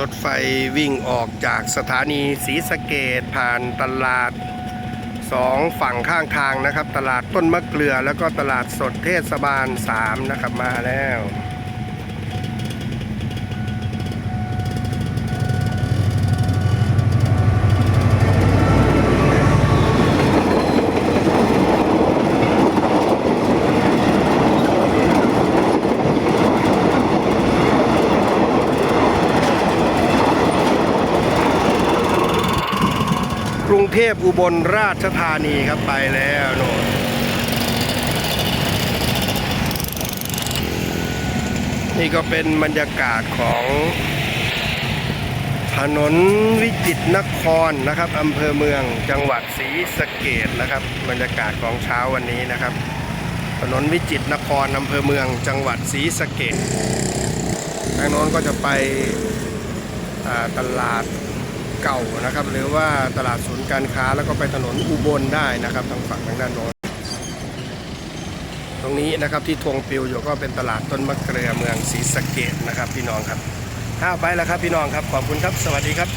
รถไฟวิ่งออกจากสถานีศรีสะเกดผ่านตลาดสองฝั่งข้างทางนะครับ ตลาดต้นมะเกลือแล้วก็ตลาดสดเทศบาล 3 นะครับมาแล้ว รุงเทพอุบลราชธานีครับไปแล้วโน่นนี่ก็เป็นบรรยากาศของถนนวิจิตรนครนะครับอำเภอเมืองจังหวัดศรีสะเกดนะครับ บรรยากาศของเช้าวันนี้นะครับ ถนนวิจิตรนครอำเภอเมืองจังหวัดศรีสะเกดทางโน้นก็จะไปตลาด เก่านะครับ หรือว่าตลาดศูนย์การค้าแล้วก็ไปถนนอุบลได้นะครับทางฝั่งทางด้านโน้นตรงนี้นะครับที่ทวงปิวอยู่ก็เป็นตลาดต้นมะเกลือเมืองศรีสะเกดนะครับพี่น้องครับถ้าไปแล้วครับพี่น้องครับขอบคุณครับ สวัสดีครับ